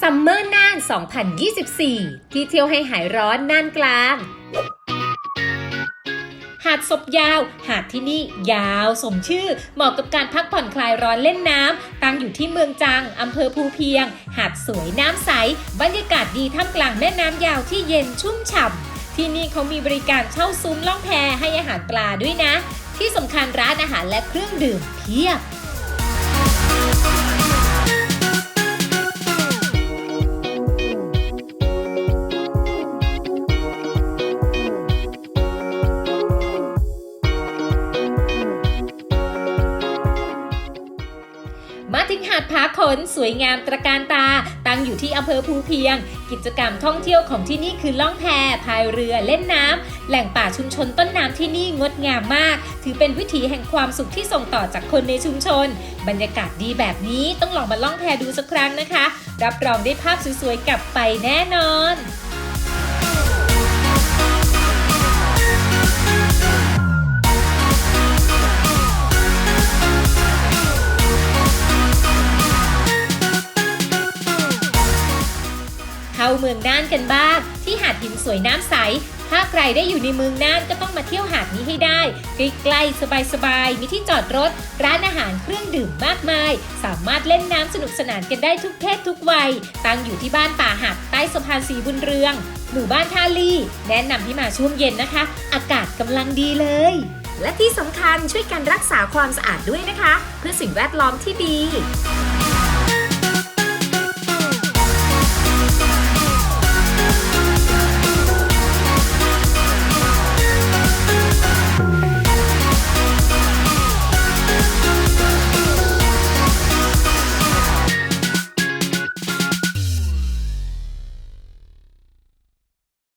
ซัมเมอร์น่าน 2024 ที่เที่ยวให้หายร้อนน่านกลาง หาดศพยาว หาดที่นี่ยาวสมชื่อ เหมาะกับการพักผ่อนคลายร้อนเล่นน้ำ ตั้งอยู่ที่เมืองจัง อำเภอภูเพียง หาดสวยน้ำใส บรรยากาศดีท่ามกลางแม่น้ำยาวที่เย็นชุ่มฉ่ำ ที่นี่เขามีบริการเช่าซุ้มล่องแพให้อาหารปลาด้วยนะ ที่สำคัญร้านอาหารและเครื่องดื่มเพียบ ถึงหาดผาขนสวยงามตระการตา ตั้งอยู่ที่อำเภอภูเพียง กิจกรรมท่องเที่ยวของที่นี่คือล่องแพพายเรือเล่นน้ำแหล่งป่าชุมชนต้นน้ำที่นี่งดงามมาก ถือเป็นวิถีแห่งความสุขที่ส่งต่อจากคนในชุมชน บรรยากาศดีแบบนี้ต้องลองมาล่องแพดูสักครั้งนะคะ รับรองได้ภาพสวยๆกลับไปแน่นอนาเมืองน่านกันบ้าง ที่หาดหินสวยน้ำใส ถ้าใครได้อยู่ในเมืองน่านก็ต้องมาเที่ยวหาดนี้ให้ได้ ใกล้ๆสบายๆ มีที่จอดรถ ร้านอาหารเครื่องดื่มมากมาย สามารถเล่นน้ำสนุกสนานกันได้ทุกเพศทุกวัย ตั้งอยู่ที่บ้านป่าหักใต้สะพานสีบุญเรือง หมู่บ้านท่าลี่ แนะนำให้มาช่วงเย็นนะคะ อากาศกำลังดีเลยและที่สำคัญช่วยกันรักษาความสะอาดด้วยนะคะ เพื่อสิ่งแวดล้อมที่ดี